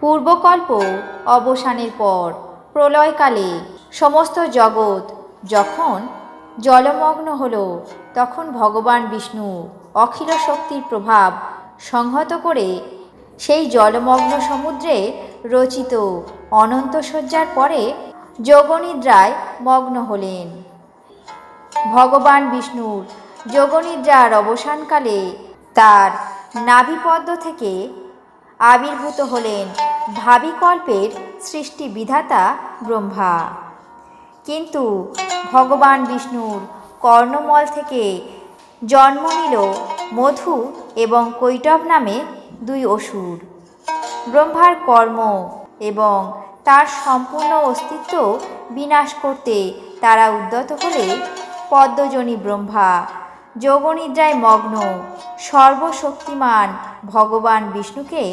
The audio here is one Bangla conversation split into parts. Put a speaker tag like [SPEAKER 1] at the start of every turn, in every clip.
[SPEAKER 1] পূর্বকল্প অবসানের পর প্রলয়কালে সমস্ত জগৎ যখন জলমগ্ন হল, তখন ভগবান বিষ্ণু অখিল শক্তির প্রভাব সংহত করে সেই জলমগ্ন সমুদ্রে রচিত অনন্ত শয্যার পরে যোগনিদ্রায় মগ্ন হলেন। ভগবান বিষ্ণুর যোগনিদ্রার অবসানকালে তার নাভিপদ্ম থেকে আবির্ভূত হলেন। ভাবিকল্পের সৃষ্টি বিধাতা ব্রহ্মা। কিন্তু ভগবান বিষ্ণুর কর্ণমল থেকে জন্ম নিল মধু এবং কৈটব নামে দুই অসুর। ব্রহ্মার কর্ম এবং তার সম্পূর্ণ অস্তিত্ব বিনাশ করতে তারা উদ্যত হলে পদ্মজনী ব্রহ্মা যোগনিদ্রায় মগ্ন সর্বশক্তিমান ভগবান বিষ্ণুকে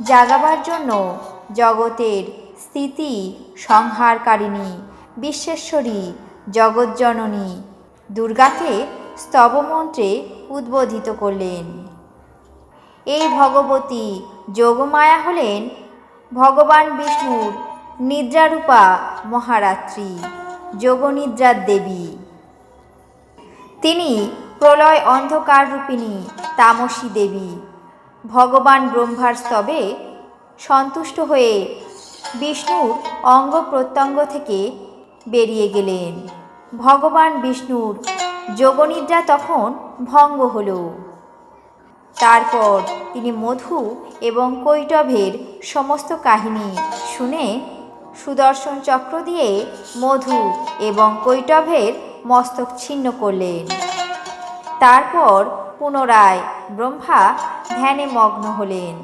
[SPEAKER 1] জাগাবার জন্য জগতের স্থিতি সংহারকারিণী, বিশ্বেশ্বরী, জগজ্জননী। দুর্গাকে স্তবমন্ত্রে উদ্বোধিত করলেন। এই ভগবতী যোগমায়া হলেন ভগবান বিষ্ণুর নিদ্রারূপা মহারাত্রি, যোগনিদ্রার দেবী। তিনি প্রলয় অন্ধকার রূপিণী তামসী দেবী। ভগবান ব্রহ্মার স্তবে সন্তুষ্ট হয়ে বিষ্ণুর অঙ্গ প্রত্যঙ্গ থেকে বেরিয়ে গেলেন। ভগবান বিষ্ণুর যোগনিদ্রা তখন ভঙ্গ হল। তারপর তিনি মধু এবং কৈটভের সমস্ত কাহিনী শুনে সুদর্শন চক্র দিয়ে মধু এবং কৈটভের মস্তক ছিন্ন করলেন। তারপর পুনরায় ব্রহ্মা ধ্যানে মগ্ন হলেন।